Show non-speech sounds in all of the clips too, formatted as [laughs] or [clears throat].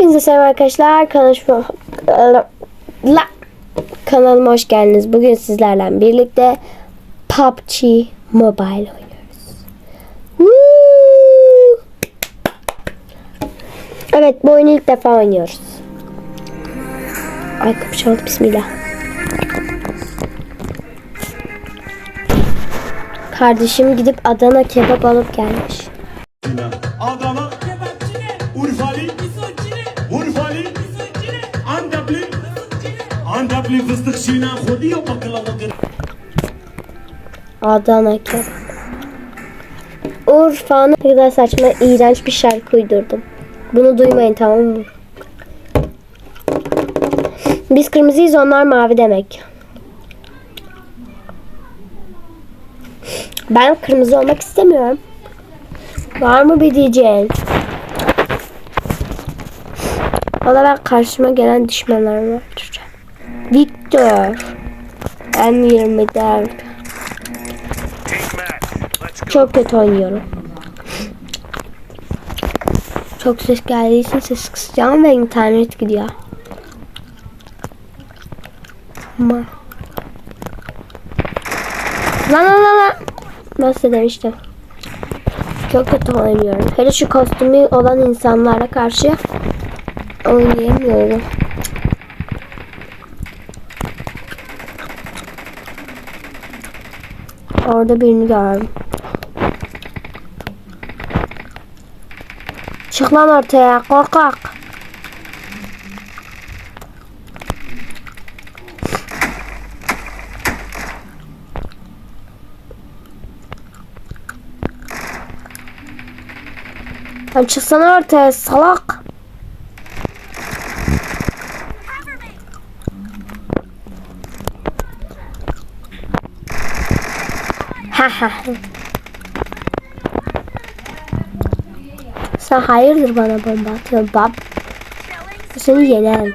Hepinize selam arkadaşlar. Kanalıma, La. kanalıma hoş geldiniz. Bugün sizlerle birlikte PUBG Mobile oynuyoruz. Woo! Evet bu oyunu ilk defa oynuyoruz. Ay kapı çaldı bismillah. Kardeşim gidip Adana kebap alıp gelmiş. Adana, Adana kebap. Urfa'nın ne kadar saçma, iğrenç bir şarkı uydurdum. Bunu duymayın tamam mı? Biz kırmızıyız onlar mavi demek. Ben kırmızı olmak istemiyorum. Var mı bir diyeceğin? Valla ben karşıma gelen düşmanlarımı öldüreceğim. Victor. M24. Çok kötü oynuyorum. Çok ses geldiği için ses kısacağım ve internet gidiyor. Ama... Lan lan lan lan. Nasıl demiştim. Çok kötü oynuyorum. Hele şu kostümü olan insanlara karşı oynayamıyorum. Orada birini gördüm. Çık lan ortaya korkak. Lan çıksana ortaya salak. Sen hayırdır bana bomba atıyorsun bab? Seni yenerim.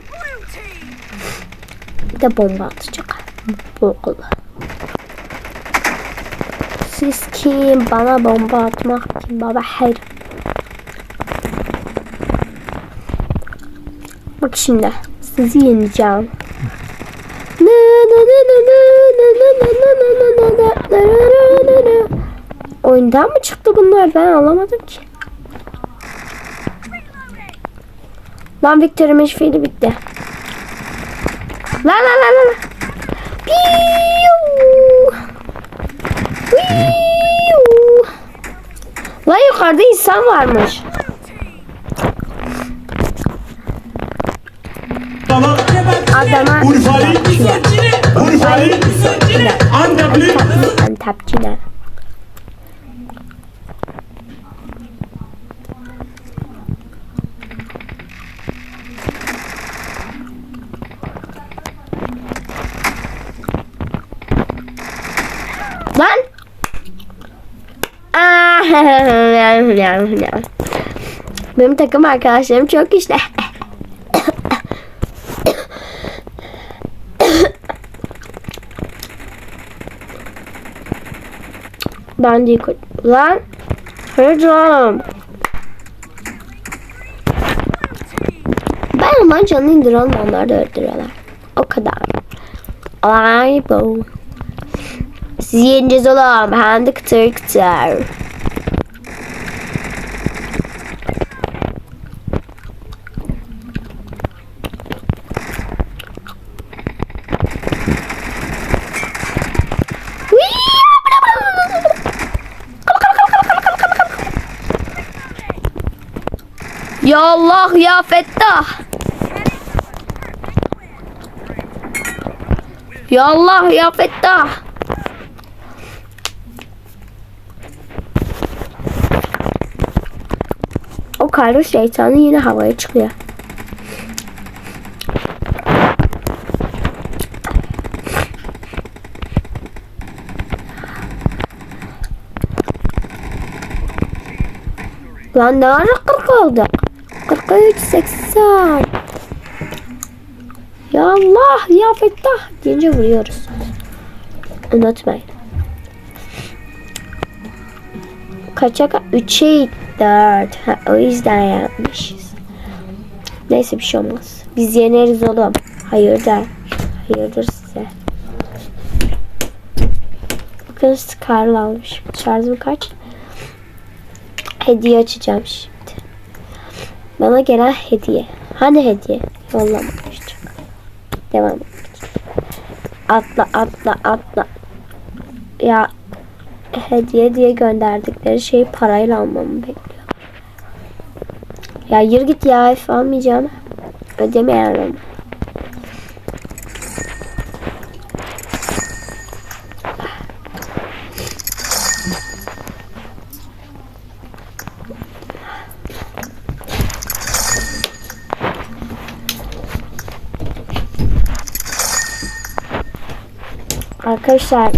Bir de bomba atacak. Bu okula. Siz kim? Bana bomba atmak kim? Baba hayır. Bak şimdi. Sizi yeneceğim. Oyundan mı çıktı bunlar? Ben anlamadım ki. Lan Victor'un fiili bitti. La la la la la. Yukarıda insan varmış. Adana, Adana Und Ali Antapçina. Antapçina. Lan. Ah! [laughs] Benim takım arkadaşlarım çok işte. [laughs] Bandicoot. Lan. Hayır canım. Ben ama canı indirelim onları da öldürelim. O kadar. Olay bu. Sizi yeneceğiz oğlum. Hem de kıtır kıtır. Ya Allah ya Fettah. Ya Allah ya Fettah. O kardeş şeytanı yine havaya çıkıyor. Lan ne ara 40 olduk? 43, 80. Ya Allah ya Fettah deyince vuruyoruz. Unutmayın. Kaça ka 3'e 4. Ha, o yüzden yapmışız. Neyse bir şey olmaz. Biz yeneriz oğlum. Hayırdır. Hayırdır size. Bakın Scar'la almış. Şarjım kaç? Hediye açacağım şimdi. Bana gelen hediye. Hani hediye? Yollamamıştık. Devam et. Atla atla atla. Ya hediye diye gönderdikleri şeyi parayla almamı bekliyor. Ya yürü git ya almayacağım. Ödemeyelim. Arkadaşlar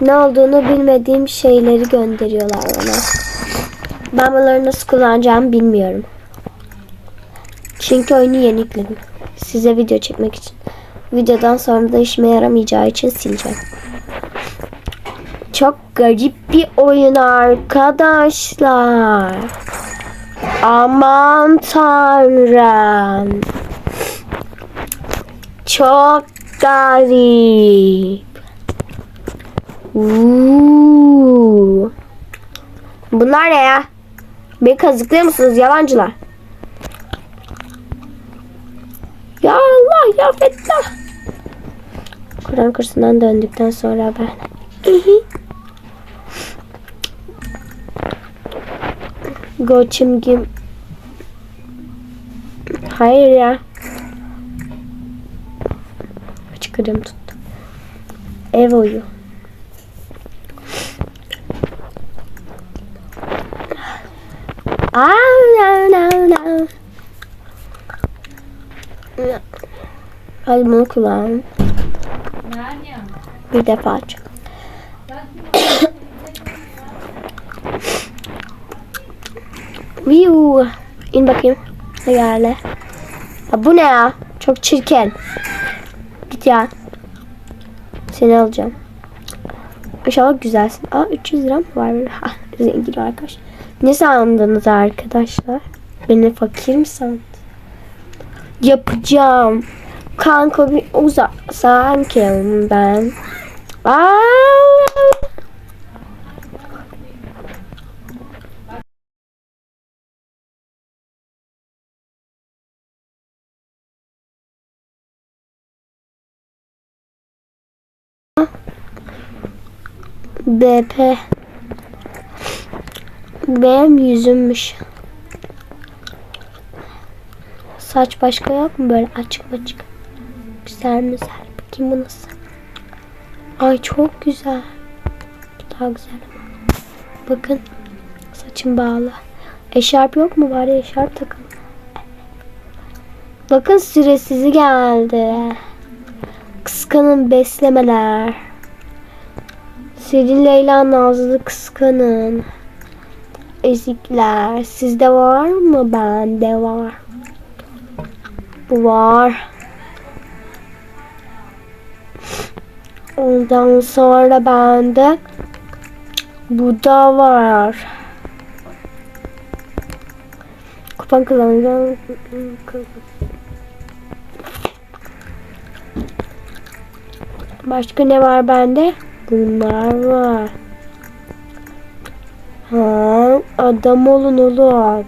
ne olduğunu bilmediğim şeyleri gönderiyorlar bana. Ben bunları nasıl kullanacağımı bilmiyorum. Çünkü oyunu yeni. Size video çekmek için. Videodan sonra da işime yaramayacağı için sileceğim. Çok garip bir oyun arkadaşlar. Aman tanrım. Çok garip. Uuu. Bunlar ne ya? Beni kazıklıyor musunuz yalancılar? Ya Allah ya Fettah. Kur'an kursundan döndükten sonra ben. Goçim gim. Hayır ya. Çıkarım tuttu. Ev oyu. Ah, no, no, no. Hadi bunu kullan. Bir defa aç. Viu. İn bakayım. Hayale. Ya bu ne? Çok çirkin. Git ya. Seni alacağım. İnşallah güzelsin. Aa 300 lira mı var? Ha, [laughs] zengin arkadaş. Ne sandınız arkadaşlar? Beni fakir mi sandınız? Yapacağım. Kanka bir uzak sanki ben. Aa! BP benim yüzümmüş. Saç başka yok mu böyle açık açık? Güzel mi güzel. Bakayım bu nasıl? Ay çok güzel. Daha güzel. Bakın saçım bağlı. Eşarp yok mu bari eşarp takın. Bakın süresizi geldi. Kıskanın beslemeler. Selin Leyla Nazlı kıskanın. Ezikler. Sizde var mı? Bende var. Bu var. Ondan sonra bende bu da var. Kupon kullanacağım. Başka ne var bende? Bunlar var. Ha, adam olun oğlum.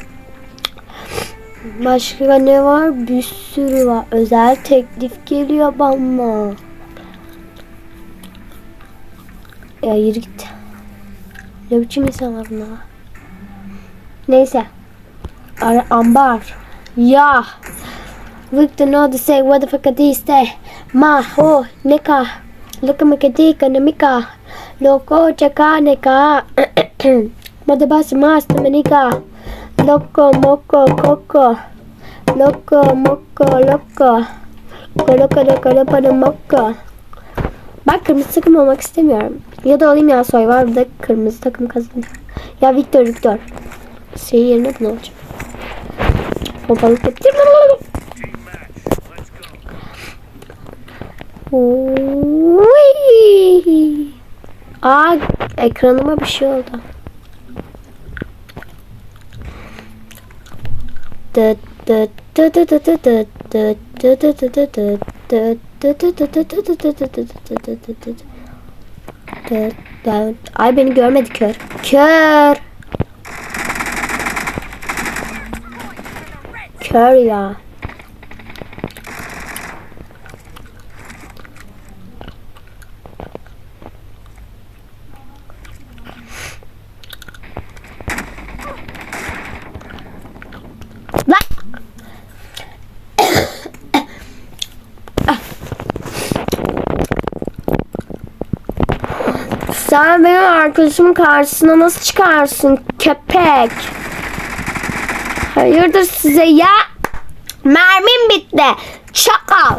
Başka ne var? Bir sürü var. Özel teklif geliyor bana. Ya yürü git. Ne biçim insanlar bunlar? Neyse. Ara ambar. Ya. Victor know to say what the fuck are these say? Ma ho nika. Look at me nika. Loco chaka nika. [clears throat] Madabas mas nika. Loco moco coco. Loco moco loco. Loco loco loco moco. Ben kırmızı takım olmak istemiyorum. Ya da olayım ya burada kırmızı takım kazandı. Ya Victor Victor. Şey yerine ne olacak? O balık yaptım. Aa ekranıma bir şey oldu. Ay beni görmedi kör. Kör. Kör ya. Arkadaşımın karşısına nasıl çıkarsın köpek? Hayırdır size ya? Mermim bitti. Çakal.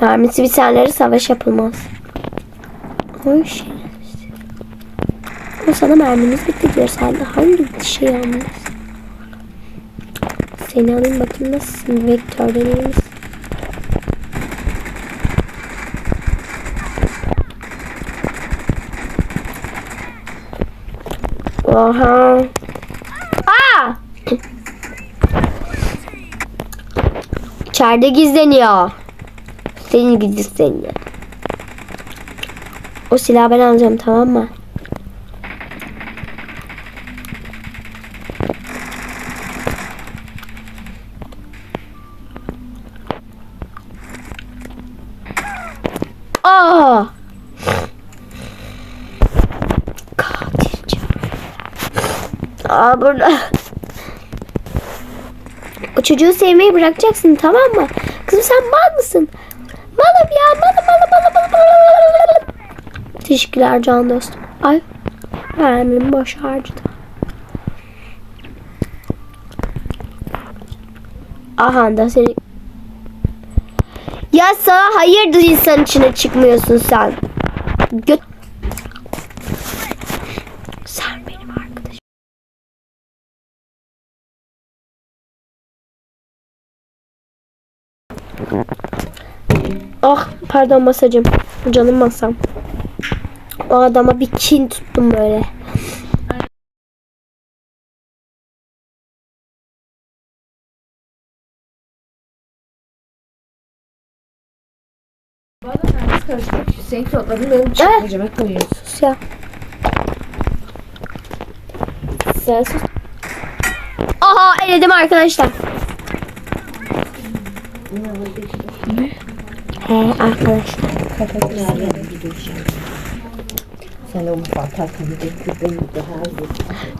Mermisi bitenlere savaş yapılmaz. Oy şey. O sana mermimiz bitti diyor. Sen de hangi şey anlıyorsun? Seni alayım bakayım nasılsın? Vektörden iyi Oha. Aa! İçeride gizleniyor. Senin gizleniyor. O silahı ben alacağım tamam mı? Aa burada. O çocuğu sevmeyi bırakacaksın tamam mı? Kızım sen mal mısın? Malım ya malım malım malım malım. Teşekkürler can dostum. Ay mermim boş harcadı. Aha da seni ya sana hayırdır insan içine çıkmıyorsun sen. Gö sen benim Ah pardon masacım. Canım masam. O adama bir kin tuttum böyle. Bana mermi karıştırıp Hüseyin kodladın benim çıkmayacağıma koyuyorsun. Sus ya. Sen sus. Aha eledim arkadaşlar. He arkadaşlar. Sen daha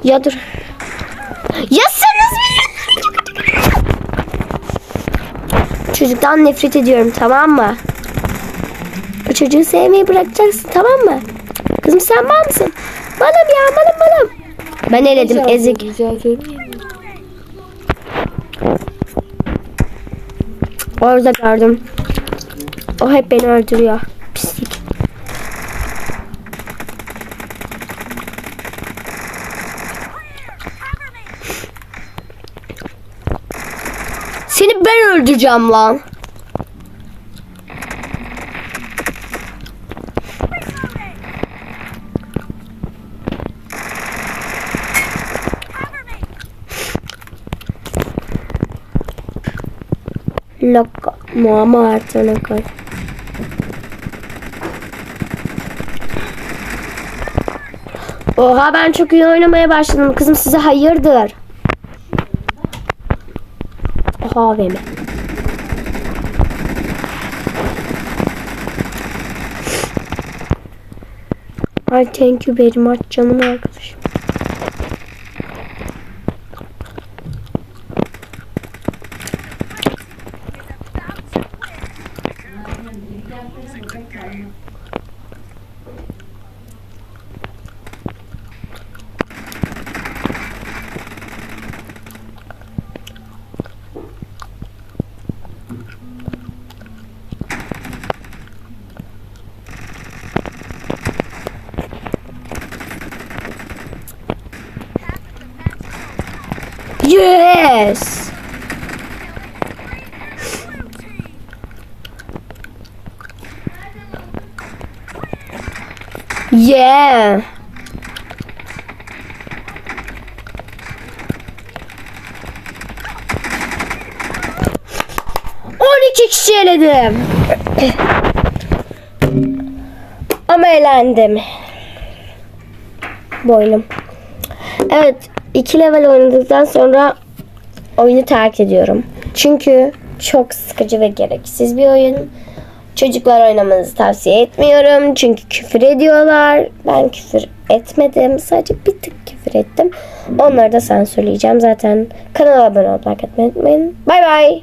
iyi. Ya dur. Çocuktan nefret ediyorum tamam mı? O çocuğu sevmeyi bırakacaksın tamam mı? Kızım sen mal mısın? Malım ya malım malım. Ben eledim ezik. Rica ediyorum. Orada gördüm. O hep beni öldürüyor. Pislik. Seni ben öldüreceğim lan. Loka. Muamma artığına koy. Oha ben çok iyi oynamaya başladım. Kızım size hayırdır? Oha mi? Ay thank you very much canım arkadaşım. Yes. Yeah. On iki kişi eledim. Ama eğlendim. Boynum. Evet iki level oynadıktan sonra oyunu terk ediyorum. Çünkü çok sıkıcı ve gereksiz bir oyun. Çocuklar oynamanızı tavsiye etmiyorum. Çünkü küfür ediyorlar. Ben küfür etmedim. Sadece bir tık küfür ettim. Onları da sansürleyeceğim. Zaten kanala abone olmayı unutmayın. Bay bay.